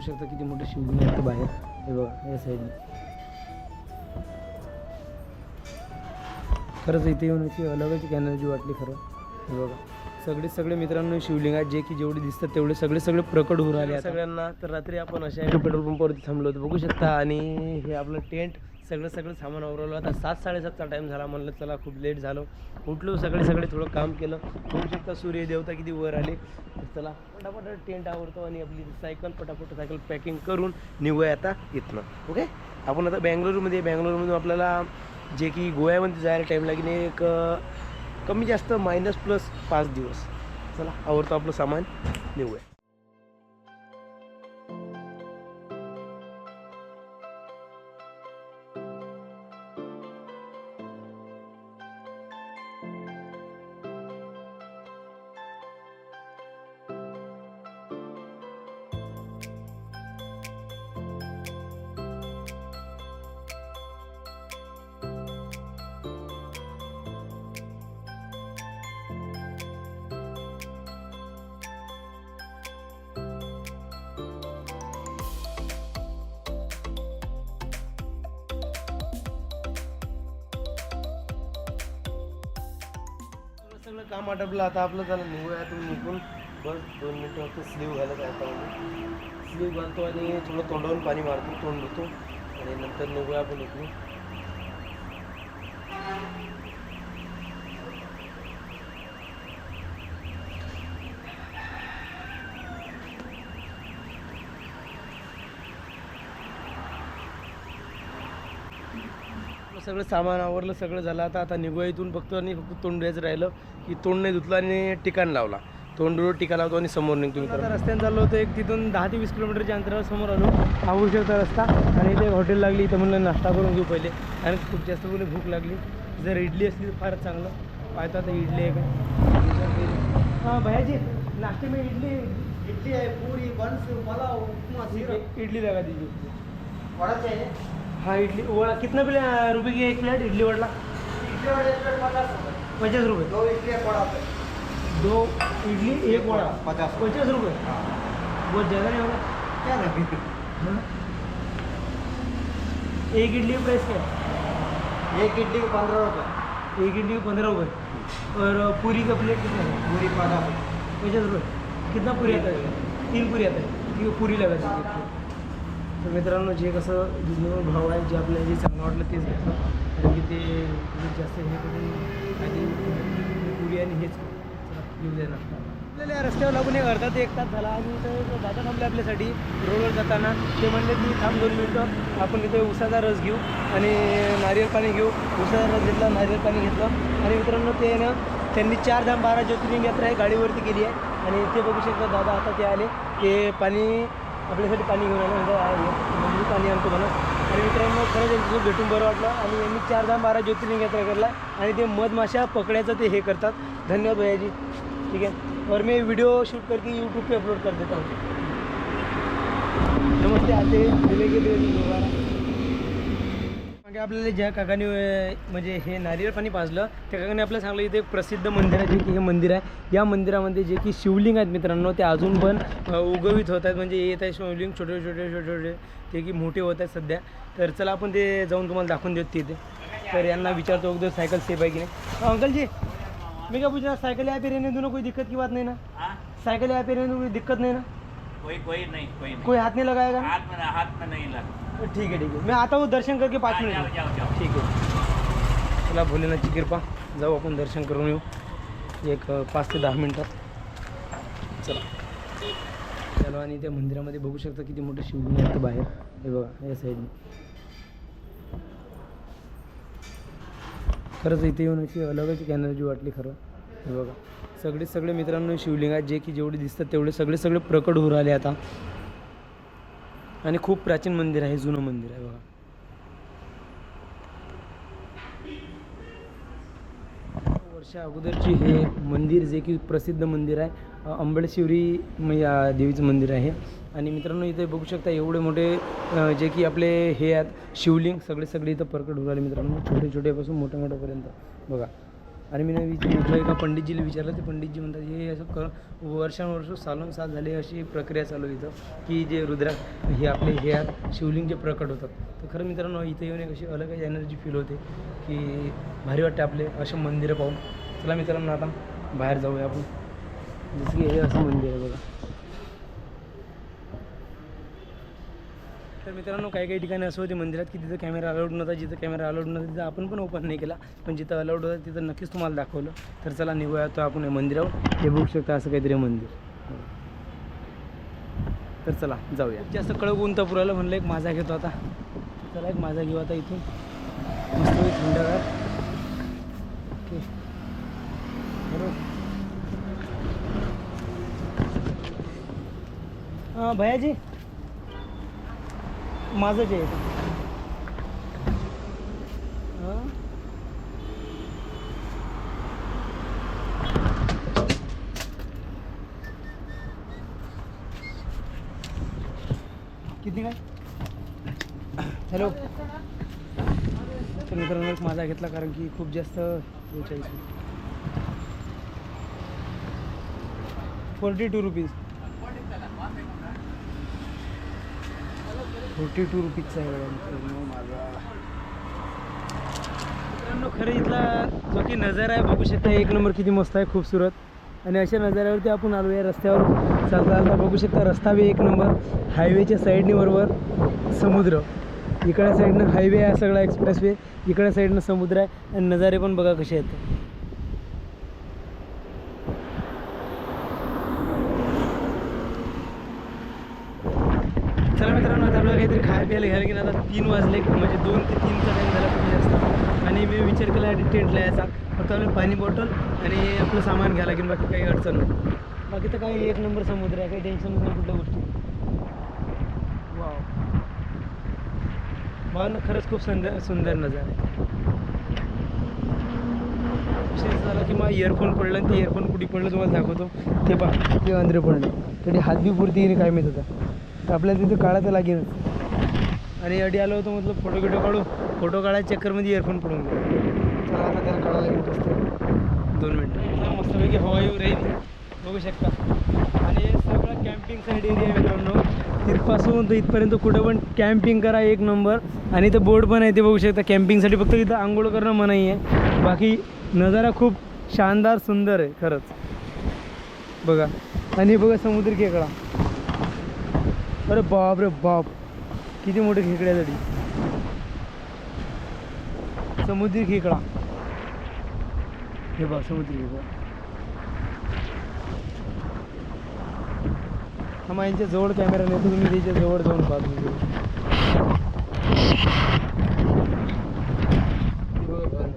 बघू शकता किती मोठे शिवलिंग आहे बाहेर. हे बघा या साईडने खरंच इथे येऊन अशी अलगच एनर्जी वाटली खरं. हे बघा. सगळे सगळे मित्रांनो शिवलिंग आहेत जे की जेवढे दिसतात तेवढे सगळे सगळे प्रकट होऊन राहिले सगळ्यांना तर रात्री आपण अशा पेट्रोल पंपावरती थांबलो होतो. बघू शकता आणि हे आपलं टेंट सगळं सगळं सामान आवरवलं आता सात साडेसातचा टाईम झाला. म्हणलं चला खूप लेट झालो. उठलो सगळे सगळे थोडं काम केलं. होऊ शकता सूर्य देवता किती वर आले. तर चला पटापट टेंट आवडतो आणि आपली सायकल पटापट सायकल पॅकिंग करून निघूया आता इथनं. ओके आपण आता बँगलोरमध्ये बँगलोरमधून आपल्याला जे की गोव्यामध्ये जायला टाईम लागेल. एक कमी जास्त मायनस प्लस पाच दिवस. चला आवडतो आपलं सामान. निवूया काम आटपलं आता आपलं झालं निघूया तुम्ही निघून. बस दोन मिनटं फक्त स्लीव घालत आहे आता स्लीव घालतो आणि थोडं तोंडावरून पाणी मारतो तोंड धुतो. आणि नंतर निघूया आपण इकडून. आपलं सगळं सामान आवरलं सगळं झालं. आता आता निघूया इथून बघतो आणि फक्त तोंड द्यायचं राहिलं की तोंड नाही धुतलं आणि ठिकाण लावला. तोंडवर टिका लावतो आणि समोर निघतो आता रस्त्याने चाललो होतो एक तिथून दहा ते वीस किलोमीटरच्या अंतरावर समोर आलो. हा शकता रस्ता आणि इथे हॉटेल लागली इथं म्हणलं नाश्ता करून घेऊ पहिले. आणि खूप जास्त बोले भूक लागली. जर इडली असली तर फारच चांगलं. पाहतो आता इडली आहे का? हां भैयाजी नाश्ते में इडली इडली है पूरी बंस पुलाव उपमा इडली लगा दीजिए. वड़ा चाहिए? हाँ इडली वड़ा. कितना प्ले रुपये की एक प्लेट इडली वड़ा? पचास रुपये. दो इडली एक वड़ा. दो इडली एक वड़ा. पचास पचास रुपये. बहुत ज़्यादा नहीं होगा? क्या? एक इडली का प्राइस क्या है? एक इडली को पंद्रह रुपए एक इडली का पंद्रह रुपये. और पूरी का प्लेट कितना है? पूरी पचास पचास रुपये. कितना पुरी आता है? तीन पुरी आता है. पुरी लगा दीजिए. तर मित्रांनो जे कसं रिजनेबल भाव आहे जे आपल्याला जे चांगलं वाटलं तेच घेतलं. कारण की ते जास्त हे करून आधी पुरी आणि हेच चला, येऊ द्या आपल्याला या रस्त्यावर लागून एक अर्धा ते एक तास झाला. आणि इथं दादा थांबले आपल्यासाठी रोडवर जाताना. ते म्हणले की थांब दोन मिनटं. आपण इथे उसाचा रस घेऊ आणि नारियल पाणी घेऊ. उसाचा रस घेतला नारियल पाणी घेतलं. आणि मित्रांनो ते ना त्यांनी चार धाम बारा ज्योतिर्लिंग यात्रा आहे गाडीवरती केली आहे. आणि ते बघू शकता दादा आता ते आले. ते पाणी आपल्यासाठी पाणी घेऊन आलं. म्हणजे पाणी आणतो म्हणा. आणि मित्रांनो खरंच यांच्यासोबत भेटून बरं वाटलं. आणि यांनी चार दहा बारा ज्योतिर्लिंग यात्रा करला आणि ते मधमाशा पकडायचं ते हे करतात. धन्यवाद भैयाजी ठीक आहे? और मी व्हिडिओ शूट करके यूट्यूब पे अपलोड कर देता हूँ. नमस्ते आते मिलेंगे दो दिन आपल्याला ज्या काकाने म्हणजे हे नारियल पाणी पाजलं त्या काकाने आपल्याला सांगलं इथे एक प्रसिद्ध मंदिर आहे जे की हे मंदिर आहे. या मंदिरामध्ये जे की शिवलिंग आहेत मित्रांनो ते अजून पण उगवित होत आहेत. म्हणजे येत आहे शिवलिंग छोटे छोटे छोटे छोटे ते की मोठे होत आहेत सध्या. तर चला आपण ते जाऊन तुम्हाला दाखवून देतो तिथे. तर यांना विचारतो अगोदर सायकल सेफ आहे की नाही? अं, अंकल जी मैं क्या पूछ रहा साइकिल यहाँ पे रहने दोनों कोई दिक्कत की बात नहीं ना? साइकिल यहाँ पे रहने कोई दिक्कत नहीं ना? कोई कोई नहीं कोई नहीं. कोई हाथ नहीं लगाएगा हाथ में हाथ में नहीं लगा ठीक है ठीक है मैं आता हूँ दर्शन करके पाँच मिनट. ठीक आहे. चला भोलेनाथची कृपा. जाऊ आपण दर्शन करून येऊ. एक पाच ते दहा मिनटात चला. चलो आणि त्या मंदिरामध्ये बघू शकता किती मोठे शिवलिंग आहेत बाहेर. हे बघा या साईडने खरंच इथे येऊन अशी अलगच एक एनर्जी वाटली खरं. हे बघा. सगळे सगळे मित्रांनो शिवलिंग आहेत. जे की जेवढे दिसतात तेवढे सगळे सगळे प्रकट होऊ राहिले आता. आणि खूप प्राचीन मंदिर आहे जुनं मंदिर आहे बघा. वर्षा अगोदरची हे मंदिर जे की प्रसिद्ध मंदिर आहे अंबळशिवरी या देवीचं मंदिर आहे. आणि मित्रांनो इथे बघू शकता एवढे मोठे जे की आपले हे आहेत शिवलिंग सगळे सगळे इथं प्रकट होऊ राहिले मित्रांनो. छोटे छोटेपासून मोठ्या मोठ्यापर्यंत बघा. आणि मी विचार म्हटलं एका पंडितजीला विचारलं ते पंडितजी म्हणतात हे असं क वर्षानुवर्ष सालून साल झाले अशी प्रक्रिया चालू इथं की जे रुद्रा हे आपले हे आहेत शिवलिंग जे प्रकट होतात. तर खरं मित्रांनो इथे येऊन एक अशी अलगच एनर्जी फील होते की भारी वाटते आपले असे मंदिरं पाहून. चला मित्रांनो आता बाहेर जाऊया आपण. जसं की हे असं मंदिर आहे बघा. तर मित्रांनो काही काही ठिकाणी असं होते मंदिरात की तिथं कॅमेरा अलाउड नव्हता जिथं कॅमेरा अलाउड नव्हता तिथं आपण पण ओपन नाही केला. पण जिथं अलाउड होता तिथं नक्कीच तुम्हाला दाखवलं. तर चला निघूया तो आपण मंदिरावर. हे बघू शकता असं काहीतरी मंदिर. तर चला जाऊया. जास्त कडक ऊन पुरायला म्हणलं एक माझा घेतो आता. चला एक माझा घेऊ आता इथून. मस्त थंडगार. ओके. बरोबर. हां भैयाजी माझंच आहे हां? किती काय? हॅलो. तर मित्रांनो माझा घेतला कारण की खूप जास्त forty two rupees forty two रुपीजचा आहे मित्रांनो माझा मित्रांनो खरं इथला जो की नजारा आहे बघू शकता एक नंबर किती मस्त आहे खूपसूरत आणि अशा नजाऱ्यावरती आपण आलो या रस्त्यावर चालता चालता बघू शकता रस्ता बी एक नंबर. हायवेच्या साईडने बरोबर समुद्र. इकडल्या साईडनं हायवे आहे सगळा एक्सप्रेसवे इकडल्या साईडनं समुद्र आहे. आणि नजारे पण बघा कसे आहेत चला मित्रांनो आता आपल्याला काहीतरी खायला प्यायला घ्यायला गेलं आता तीन वाजले म्हणजे दोन ते तीनचा टाईम झाला कमी जास्त. आणि मी विचार केला टेंटला यायचा. फक्त आपल्याला पाणी बॉटल आणि आपलं सामान घ्यायला लागेल बाकी काही अडचण नाही. बाकी तर काही एक नंबर समुद्र आहे काही टेन्शन नाही कुठल्या गोष्टी वाव खरंच खूप सुंदर सुंदर नजारा आहे. विशेष झाला की मग इयरफोन पडलं आणि ते इयरफोन कुठे पडलं तुम्हाला दाखवतो. ते पहा. ते अंधरे पडले. तरी हात बी पुरती काय माहीत होता तर आपल्याला तिथे काढा तर लागेल आणि अडी आलो होतो म्हटलं फोटो बिटो काढू फोटो काढायच्या चक्करमध्ये इयरफोन पडून गेले. आता त्याला काढायला दोन मिनटं. मस्तपैकी हवा येऊ राहील. बघू शकता. आणि हे सगळं कॅम्पिंगसाठी एरिया मित्रांनो. तिथपासून तर इथपर्यंत कुठं पण कॅम्पिंग करा एक नंबर आणि इथं बोर्ड पण आहे ते बघू शकता. कॅम्पिंगसाठी फक्त इथं आंघोळ करणं मनाई आहे बाकी नजारा खूप शानदार सुंदर आहे खरंच. बघा. आणि बघा समुद्र खेकडा. अरे बाप रे बाप. किती मोठे खेकड्यासाठी समुद्री खेकडा. हे बघ समुद्री खेकडा. हा मग यांच्या जवळ कॅमेरा नेतो तुम्ही त्याच्याजवळ जाऊन पाहतो हे बघा पाहणं.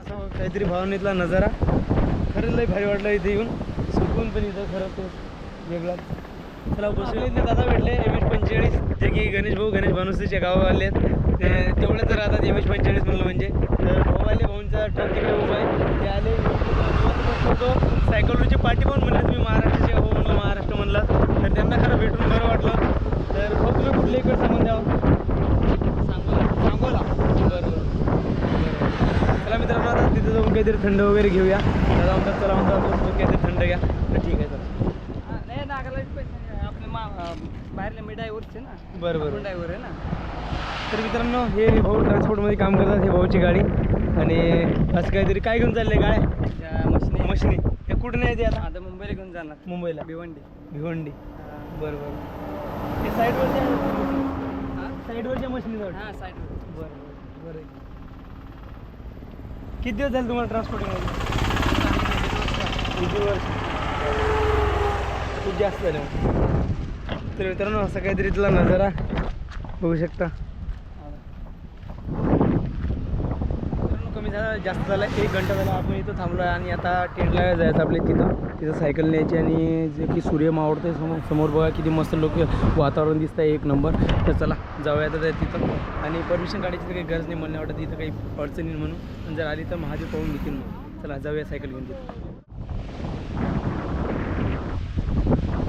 असा काहीतरी भावनेतला नजारा. खरंच लय भारी वाटलं इथे येऊन. सुकून पण इथं खरं तो वेगळा. चला बसून इथे दादा भेटले एम एच पंचेचाळीस. जे की गणेश भाऊ गणेश भानुसचे गावावाले आहेत. ते तर राहतात एम एच पंचेचाळीस म्हणलं म्हणजे. तर भाऊवाले भाऊंचा ट्रक तिकडे उभा आहे ते आले. तो सायकलवरची पाठी पण म्हणले तुम्ही महाराष्ट्र हो म्हणलं महाराष्ट्र म्हणला तर त्यांना खरं भेटून बरं वाटलं तर भाऊ तुम्ही कुठले इकडे सांगून द्यावं सांगोला सांगोला बरं बरं चला मित्रांनो आता तिथे जाऊन काहीतरी थंड वगैरे घेऊया. दादा म्हणतात चला म्हणतो आपल्यासोबत काहीतरी थंड घ्या. तर ठीक आहे चला. नाही नागाला आपले मा बाहेरले मी ड्रायव्हरचे ना. बरं बरं. ड्रायव्हर आहे ना. तर मित्रांनो हे भाऊ ट्रान्सपोर्टमध्ये काम करतात हे भाऊची गाडी. आणि असं काहीतरी काय घेऊन चाललंय गाड्या? मशीन. मशिनी. हे कुठे नाही ते आता? आता मुंबईला घेऊन जाणार. मुंबईला. भिवंडी. भिवंडी. बरं बरं. हे साईडवरच्या साईडवरच्या मशिनी हां साईड बरं बरं. किती दिवस झाले तुम्हाला ट्रान्सपोर्टिंग किती वर्ष? खूप जास्त झाले. तर मित्रांनो असं काहीतरी तुला नजारा बघू शकता. मित्रांनो झाला जास्त झाला. एक घंटा झाला आपण इथं थांबलो आहे आणि आता टेंटला जायचं आपल्या तिथं. तिथं सायकल न्यायची आणि जे की सूर्य मावळते समोर समोर बघा किती मस्त लोक वातावरण दिसतं आहे एक नंबर. तर चला जाऊया तर तिथं. आणि परमिशन काढायची तर काही गरज नाही मला वाटत तिथं काही अडचण येईल म्हणून. जर आली तर महादेव पाहून घेतील मग. चला जाऊया सायकल घेऊन तिथं.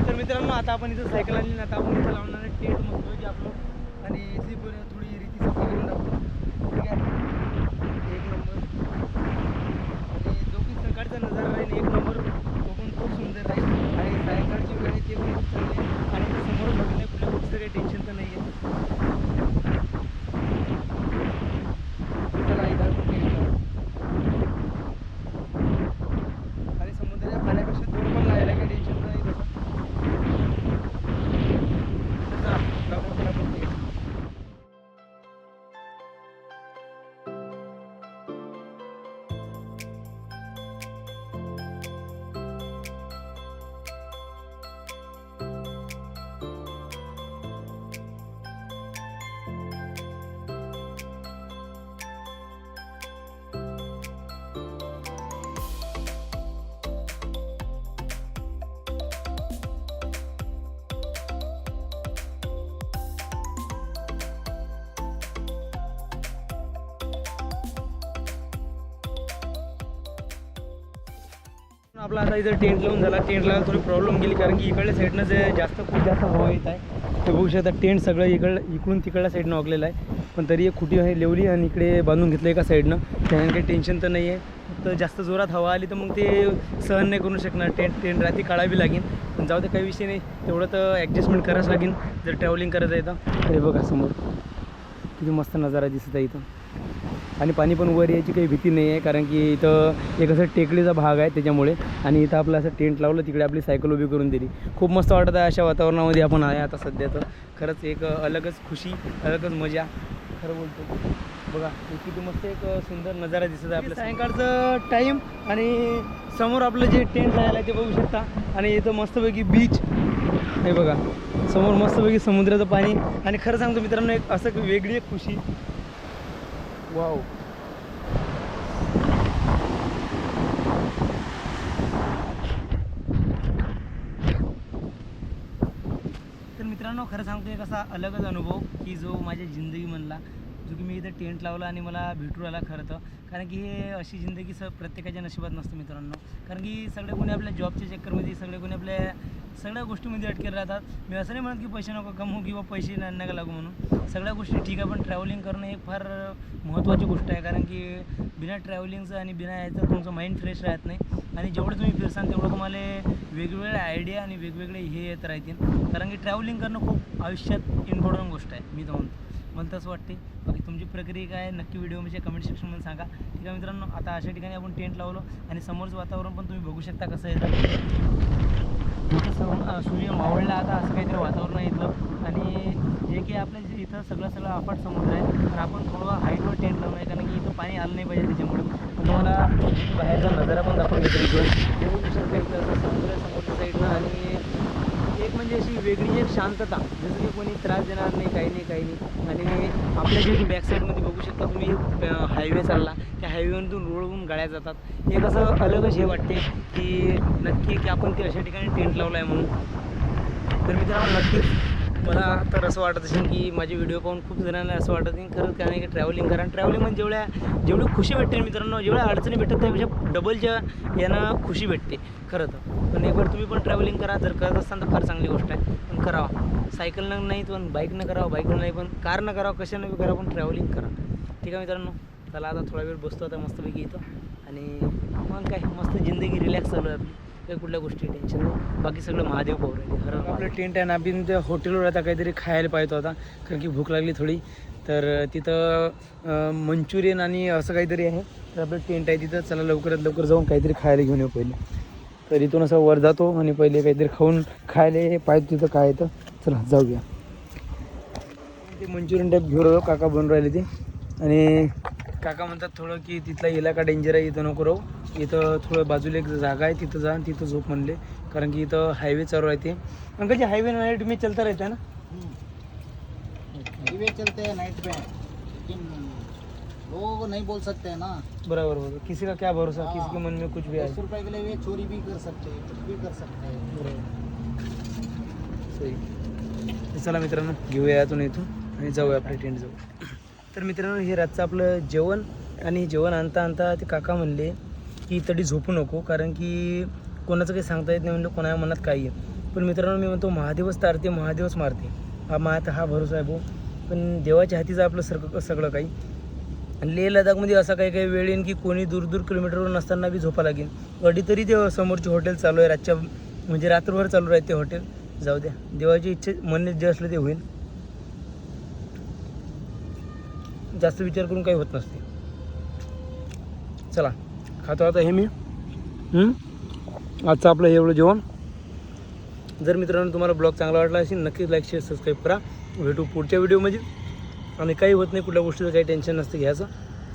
तर मित्रांनो आता आपण इथं सायकल आणली ना आता आपण इथं लावणार आहे टेंट मस्त की आपलं. आणि इथली थोडी रीती करून टाकतो ठीक आहे एक नंबर आणि जो की सकाळचा नजारा राहील एक नंबर आपला आता इथं टेंट लावून झाला. टेंट लावून थोडी प्रॉब्लेम गेली कारण की इकडल्या साईडनं जे जास्त खूप जास्त हवा येत आहे ते बघू शकता टेंट सगळं इकडं इकडून तिकडल्या साईडनं वागलेलं आहे. पण तरी एक खुटी आहे लेवली आणि इकडे बांधून घेतलं एका साईडनं त्याने काही टेन्शन तर नाही आहे फक्त जास्त जोरात हवा आली तर मग ते सहन नाही करू शकणार. टेंट टेंट रात्री काढावी लागेल. पण जाऊ ते काही विषय नाही. तेवढं तर ॲडजस्टमेंट करावंच लागेल. जर ट्रॅव्हलिंग करायचं आहे तर. हे बघा समोर. किती मस्त नजारा दिसत आहे इथं. आणि पाणी पण वर यायची काही भीती नाही आहे कारण की इथं एक असं टेकडीचा भाग आहे त्याच्यामुळे. आणि इथं आपलं असं टेंट लावलं तिकडे आपली सायकल उभी करून दिली. खूप मस्त वाटत आहे अशा वातावरणामध्ये आपण आहे आता सध्या तर खरंच एक अलगच खुशी अलगच मजा. खरं बोलतो. बघा किती मस्त एक सुंदर नजारा दिसत आहे आपल्या सायंकाळचं टाईम आणि समोर आपलं जे टेंट लायला आहे ते बघू शकता. आणि इथं मस्तपैकी बीच हे बघा समोर मस्तपैकी समुद्राचं पाणी. आणि खरं सांगतो मित्रांनो एक असं एक वेगळी एक खुशी. वाव तर मित्रांनो खरं सांगतो एक असा अलगच अनुभव की जो माझ्या जिंदगीमधला जो की मी इथं टेंट लावला आणि मला भेटू आला खरं तर. कारण की हे अशी जिंदगी स प्रत्येकाच्या नशिबात नसते मित्रांनो. कारण की सगळे कोणी आपल्या जॉबच्या चक्करमध्ये सगळे कोणी आपल्या सगळ्या गोष्टीमध्ये अटकेल राहतात. मी असं नाही म्हणत की पैसे नको कमवू किंवा पैसे नाही नका लागू म्हणून. सगळ्या गोष्टी ठीक आहे पण ट्रॅव्हलिंग करणं हे फार महत्त्वाची गोष्ट आहे. कारण की बिना ट्रॅव्हलिंगचं आणि बिना याचं तुमचं माइंड फ्रेश राहत नाही. आणि जेवढं तुम्ही फिरसाल तेवढं तुम्हाला वेगवेगळे आयडिया आणि वेगवेगळे हे येत राहतील. कारण की ट्रॅव्हलिंग करणं खूप आयुष्यात इम्पॉर्टंट गोष्ट आहे मी तर म्हणतो. मला तसं वाटते बाकी तुमची प्रक्रिया काय नक्की व्हिडिओमध्ये कमेंट सेक्शनमध्ये सांगा. ठीक आहे मित्रांनो आता अशा ठिकाणी आपण टेंट लावलो आणि समोरचं वातावरण पण तुम्ही बघू शकता कसं येतं इथं सूर्य मावळला आता असं काहीतरी वातावरण आहे इथलं. आणि जे की आपलं जे इथं सगळं सगळं अफाट समुद्र आहे तर आपण थोडं हाईटवर टेंट लावून आहे कारण की इथं पाणी आलं नाही पाहिजे त्याच्यामुळे. तुम्हाला बाहेरचा नजारा पण दाखवून घेतो ते इथं. समुद्र समुद्र साईडनं आणि एक अशी वेगळी एक शांतता जसं की कोणी त्रास देणार नाही काही नाही काही नाही. आणि आपल्या जे बॅक साईडमध्ये बघू शकता तुम्ही हायवे चालला त्या हायवेमधून रोडवरून गाड्या जातात. एक असं अलगच हे वाटते की नक्की की आपण ते अशा ठिकाणी टेंट लावला आहे म्हणून. तर मित्रांनो नक्कीच मला तर असं वाटत असेल की माझे व्हिडिओ पाहून खूप जणांना असं वाटत असेल खरंच काय नाही की ट्रॅव्हलिंग करा म्हणजे जेवढ्या जेवढी खुशी भेटते मित्रांनो जेवढ्या अडचणी भेटतात त्यापेक्षा डबलच्या यानं खुशी भेटते खरं तर. पण एकવાર तुम्ही पण ट्रॅव्हलिंग करा जर करत असाल तर फार चांगली गोष्ट आहे. पण करावा. सायकलनं नाही पण बाईकनं करावं बाईकनं नाही पण कारनं करावं कशानं बी करा पण ट्रॅव्हलिंग करा. ठीक आहे मित्रांनो? चला आता थोडा वेळ बसतो आता मस्तपैकी इथं. आणि मग काय मस्त जिंदगी रिलॅक्स चालू आहे आपली. काही कुठल्या गोष्टी टेन्शन नाही. बाकी सगळं महादेव पाहू राहिले खरं आपलं टेंट आहे ना आपण त्या हॉटेलवर आता काहीतरी खायला पाहिजे होता कारण की भूक लागली थोडी. तर तिथं मंचुरियन आणि असं काहीतरी आहे. तर आपलं टेंट आहे तिथं चला लवकरात लवकर जाऊन काहीतरी खायला घेऊन येऊ पहिले. तर इथून असं वर जातो आणि पहिले काहीतरी खाऊन खायला पाहिजे तिथं काय येतं चला जाऊया. ते मंचुरियन टाईप घेऊन काका बनवून राहिले ते. आणि काका म्हणतात थोडं की तिथला इलाका डेंजर आहे इथं नको राहू. इथं थोडं बाजूला एक जागा आहे तिथं जा आणि तिथं झोप म्हणले. कारण की इथं हायवे चालू आहे ते. अंकल जी हायवे नाईट में चलता रहता है ना? हाईवे चलते हैं नाइट में लेकिन लोगों को नहीं बोल सकते हैं ना। बराबर बराबर. किसी का क्या भरोसा किसी के मन में कुछ भी आहे रुपए के लिए चोरी भी कर सकते हैं कुछ भी कर सकते हैं। सही. चला मित्रांनो घेऊया यातून इथून आणि जाऊया आपल्या टेंट जाऊ तर मित्रांनो हे रातचं आपलं जेवण आणि जेवण आणता आणता ते काका म्हणले की तडी झोपू नको कारण की कोणाचं काही सांगता येत नाही म्हणलं कोणाच्या मनात काही आहे. पण मित्रांनो मी म्हणतो महादेवच तारते महादेवच मारते. हा मात हा भरोसा आहे भाऊ. पण देवाच्या हातीचं आपलं सगळं सगळं काही. आणि लेह लडाखमध्ये असा काही काही वेळ येईन की कोणी दूर दूर किलोमीटरवर नसताना बी झोपा लागेल. अडी तरी ते समोरचे हॉटेल चालू आहे रातच्या म्हणजे रात्रभर चालू राहते हॉटेल. जाऊ द्या. देवाची इच्छा मनात जे असलं ते होईल. जास्त विचार करून काही होत नसते. चला खातो आता हे मी. आजचं आपलं एवढं जेवण. जर मित्रांनो तुम्हाला ब्लॉग चांगला वाटला असेल नक्कीच लाईक शेअर सबस्क्राईब करा. भेटू पुढच्या व्हिडिओमध्ये. आणि काही होत नाही कुठल्या गोष्टीचं काही टेन्शन नसतं घ्यायचं.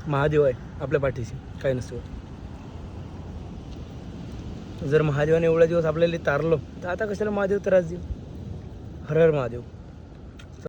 महादेव आहे आपल्या पाठीशी काही नसतं जर महादेवाने एवढा दिवस आपल्याला तारलं तर आता कशाला महादेव त्रास देऊ हर हर महादेव.